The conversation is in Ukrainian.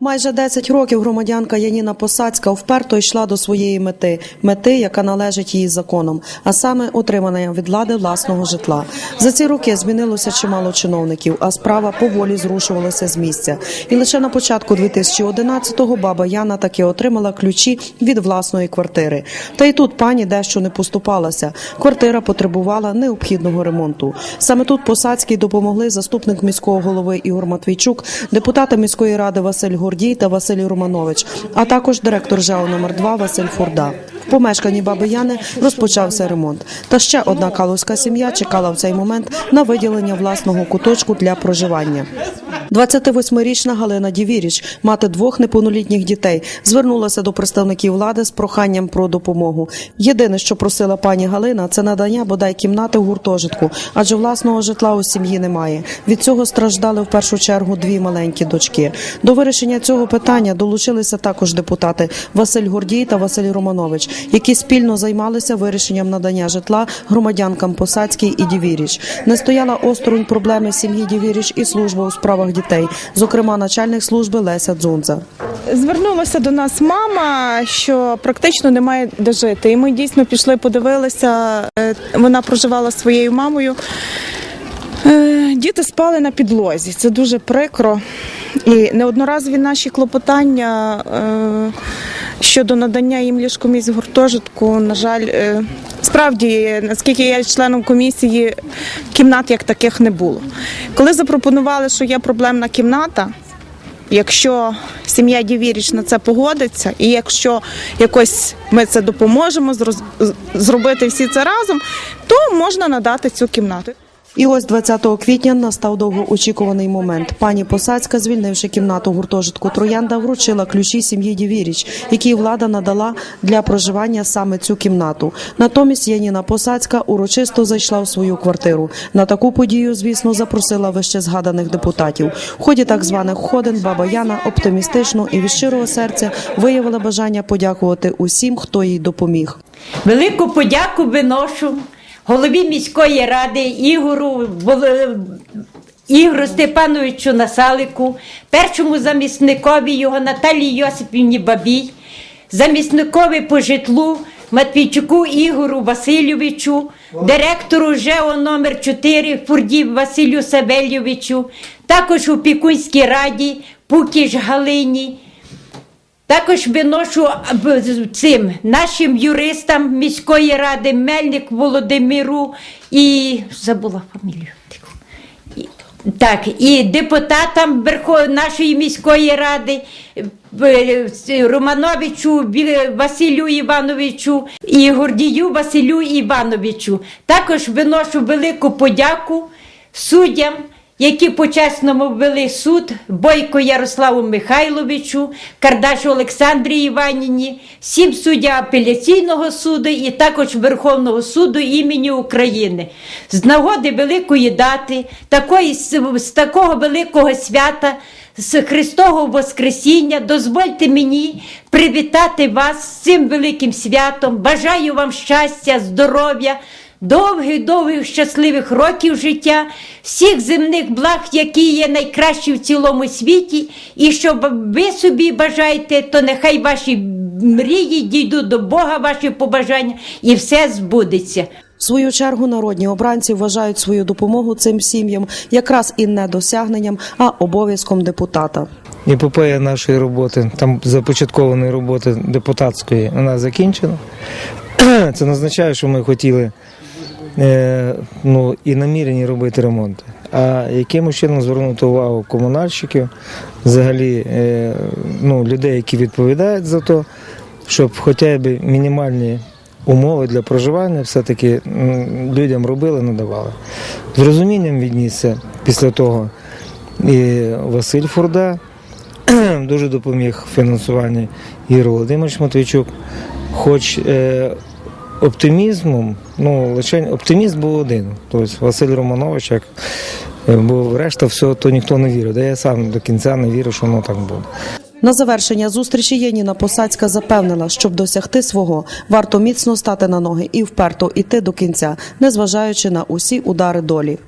Майже 10 років громадянка Яніна Посадська вперто йшла до своєї мети, мети, яка належить їй законом, а саме отримання від влади власного житла. За ці роки змінилося чимало чиновників, а справа поволі зрушувалася з місця. І лише на початку 2011-го баба Яна таки отримала ключі від власної квартири. Та й тут пані дещо не поступалася. Квартира потребувала необхідного ремонту. Саме тут Посадській допомогли заступник міського голови Ігор Матвійчук, депутати міської ради Василь Гордій та Василь Романович, а також директор ЖЕО номер 2 Василь Фурда. В помешканні баби Яни розпочався ремонт. Та ще одна калузька сім'я чекала в цей момент на виділення власного куточку для проживання. 28-річна Галина Дівіріч, мати двох неповнолітніх дітей, звернулася до представників влади з проханням про допомогу. Єдине, що просила пані Галина, це надання бодай кімнати в гуртожитку, адже власного житла у сім'ї немає. Від цього страждали в першу чергу дві маленькі дочки. До вирішення цього питання долучилися також депутати Василь Гордій та Василь Романович, які спільно займалися вирішенням надання житла громадянкам Посадській і Дівіріч. Не стояла осторонь проблеми сім'ї Дівіріч і служба у справах дітей, зокрема начальник служби Леся Дзунза. Звернулася до нас мама, що практично немає де жити. І ми дійсно пішли, подивилися. Е, Вона проживала зі своєю мамою. Е, Діти спали на підлозі. Це дуже прикро. І неодноразові наші клопотання е, щодо надання їм ліжкомісць гуртожитку, на жаль, справді, наскільки я членом комісії, кімнат як таких не було. Коли запропонували, що є проблемна кімната, Якщо сім'я Дівіріч на це погодиться, і якщо якось ми це допоможемо зробити всі це разом, то можна надати цю кімнату. І ось 20 квітня настав довгоочікуваний момент. Пані Посадська, звільнивши кімнату гуртожитку Троянда, вручила ключі сім'ї Дівіріч, якій влада надала для проживання саме цю кімнату. Натомість Яніна Посадська урочисто зайшла в свою квартиру. На таку подію, звісно, запросила вище згаданих депутатів. В ході так званих ходин баба Яна оптимістично і від щирого серця виявила бажання подякувати усім, хто їй допоміг. Велику подяку виношу голові міської ради Ігору Ігору Степановичу Насалику, першому замісникові його Наталії Йосипівні Бабій, замісникові по житлу Матвійчуку Ігору Васильовичу, директору ЖЕО номер 4 Фурдів Василю Савельовичу, також у Пікунській раді Пукіш Галині. Також виношу цим нашим юристам міської ради Мельник Володимиру і забула фамілію. Так, і депутатам Верхов... нашої міської ради е, Романовичу Василю Івановичу і Гордію Василю Івановичу. Також виношу велику подяку суддям, які по-чесному ввели суд Бойко Ярославу Михайловичу, Кардашу Олександрі Іваніні, всім суддям апеляційного суду і також Верховного суду імені України. З нагоди великої дати, такої, з такого великого свята, з Христового Воскресіння, дозвольте мені привітати вас з цим великим святом. Бажаю вам щастя, здоров'я довгих, довгих щасливих років життя, всіх земних благ, які є найкращі в цілому світі, і що ви собі бажаєте, то нехай ваші мрії дійдуть до Бога, ваші побажання, і все збудеться. В свою чергу народні обранці вважають свою допомогу цим сім'ям якраз і не досягненням, а обов'язком депутата. епопея нашої роботи, там започаткованої роботи депутатської, вона закінчена. Це не означає, що ми хотіли ну, і намірені робити ремонти. А якимось чином звернути увагу комунальщиків, взагалі е, ну, людей, які відповідають за то, щоб хоча б мінімальні умови для проживання все-таки людям робили, надавали. З розумінням віднісся після того і Василь Фурда, дуже допоміг в фінансуванні Ігор Володимирович Матвійчук. Хоч е, оптимізмом, ну лише оптиміст був один. Тобто Василь Романович, як е, бо решта всього, то ніхто не вірив. Да я сам до кінця не вірив, що воно так буде. На завершення зустрічі Яніна Посадська запевнила, щоб досягти свого, варто міцно стати на ноги і вперто іти до кінця, незважаючи на усі удари долі.